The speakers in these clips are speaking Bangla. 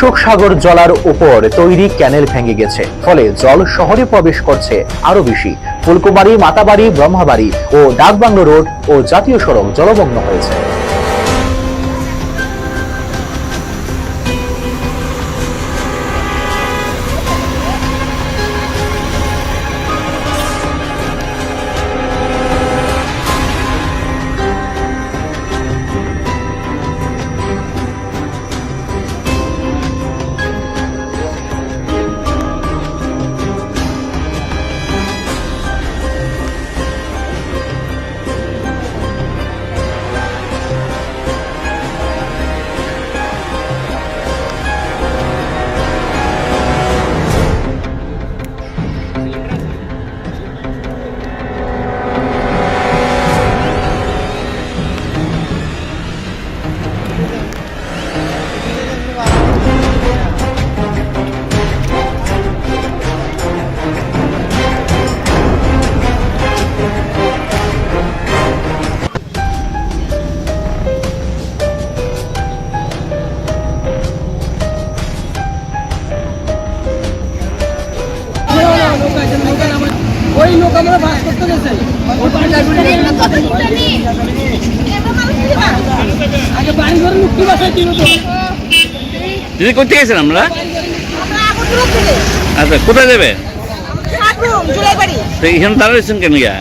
শোক সাগর জলার উপর তৈরি ক্যানেল ভেঙে গেছে। ফলে জল শহরে প্রবেশ করছে আরও বেশি। ফুলকুমারী, মাতাবাড়ি, ব্রহ্মাবাড়ি ও ডাকবাংলো রোড ও জাতীয় সড়ক জলমগ্ন হয়েছে। লোক আমরা বাস করতে গেছে। আগে বাড়ি ঘরে মুক্তি বাসায় দিল তো। দিদি করতে গেছেন আমরা? আচ্ছা কোথায় যাবে এখানে কেন গিয়া?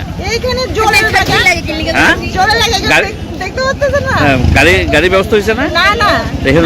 হ্যাঁ? গাড়ি- হ্যাঁ, গাড়ি গাড়ি ব্যবস্থা হয়েছে না? না না। এখানে